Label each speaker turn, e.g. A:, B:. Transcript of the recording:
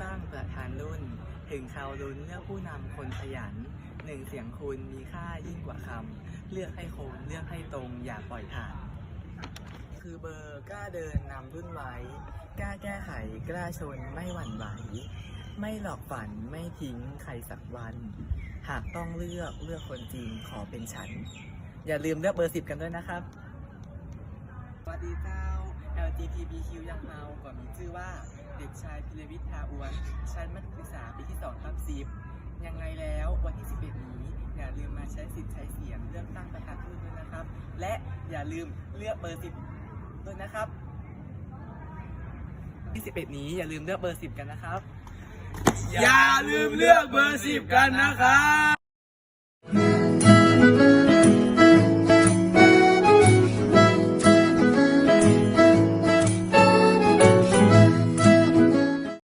A: ตั้งประธานรุ่น ถึงเขาลุ้นเลือกผู้นำคนขยันหนึ่งเสียงคุณมีค่ายิ่งกว่าคำเลือกให้คมเลือกให้ตรงอย่าปล่อยผ่าน คือเบอร์กล้าเดินนำรุ่นไว้ กล้าแก้ไขกล้าชนไม่หวั่นไหว ไม่หลอกฝันไม่ทิ้งใครสักวัน หากต้องเลือกเลือกคนจริงขอเป็นฉัน อย่าลืมเลือกเบอร์สิบกันด้วยนะครับสวัสดีเจ้า LGBTQ ยังเมากว่ามีชื่อว่า ด็กชายพิรวิทยาอวนชั้นมัธยมศึกษาปีที่2ทับ10ยังไงแล้ววันที่ 11 นี้ อย่าลืมมาใช้สิทธิ์ใช้เสียงเลือกตั้งประธานผู้ด้วยนะครับ และอย่าลืมเลือกเบอร์ 10 ด้วยนะครับที่11 นี้อย่าลืมเลือกเบอร์ 10 กันนะครับ
B: อย่าลืมเลือกเบอร์สิบกันนะครับ